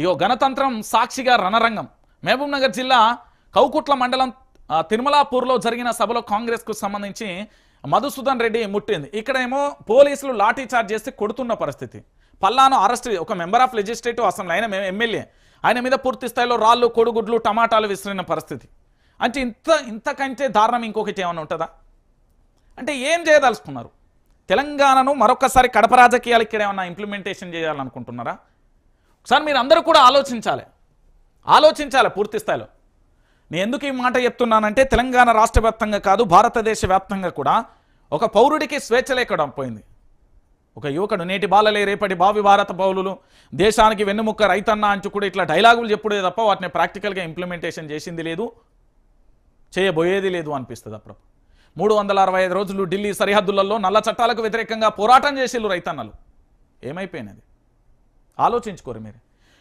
ఇగో గణతంత్రం సాక్షిగా రణరంగం. మహబూబ్ నగర్ జిల్లా కౌకుట్ల మండలం తిరుమలాపూర్లో జరిగిన సభలో కాంగ్రెస్కు సంబంధించి మధుసూదన్ రెడ్డి ముట్టింది. ఇక్కడేమో పోలీసులు లాఠీ చార్జ్ చేసి కొడుతున్న పరిస్థితి. పల్లాను అరెస్ట్ ఒక మెంబర్ ఆఫ్ లెజిస్లేటివ్ అసెంబ్లీ ఆయన ఎమ్మెల్యే. ఆయన మీద పూర్తి స్థాయిలో రాళ్ళు కొడుగుడ్లు టమాటాలు విసిరిన పరిస్థితి. అంటే ఇంత ఇంతకంటే దారుణం ఇంకొకటి ఏమైనా ఉంటుందా? అంటే ఏం చేయదలుచుకున్నారు? తెలంగాణను మరొకసారి కడప రాజకీయాలు ఇక్కడ ఏమైనా ఇంప్లిమెంటేషన్ చేయాలనుకుంటున్నారా? సార్ మీరు అందరూ కూడా ఆలోచించాలి. ఆలోచించాలి పూర్తి స్థాయిలో. నేను ఎందుకు ఈ మాట చెప్తున్నానంటే తెలంగాణ రాష్ట్ర వ్యాప్తంగా కాదు భారతదేశ వ్యాప్తంగా కూడా ఒక పౌరుడికి స్వేచ్ఛ లేకడం పోయింది. ఒక యువకుడు నేటి బాలలే రేపటి భావి భారత పౌరులు దేశానికి వెన్నుముక్క రైతన్న అంచు కూడా ఇట్లా డైలాగులు చెప్పుడే తప్ప వాటిని ప్రాక్టికల్గా ఇంప్లిమెంటేషన్ చేసింది లేదు చేయబోయేది లేదు అనిపిస్తుంది అప్పుడు మూడు వందల అరవై ఐదు రోజులు ఢిల్లీ సరిహద్దులలో నల్ల చట్టాలకు వ్యతిరేకంగా పోరాటం చేసేళ్ళు రైతన్నలు. ఏమైపోయినది? ఆలోచించుకోరు మీరు.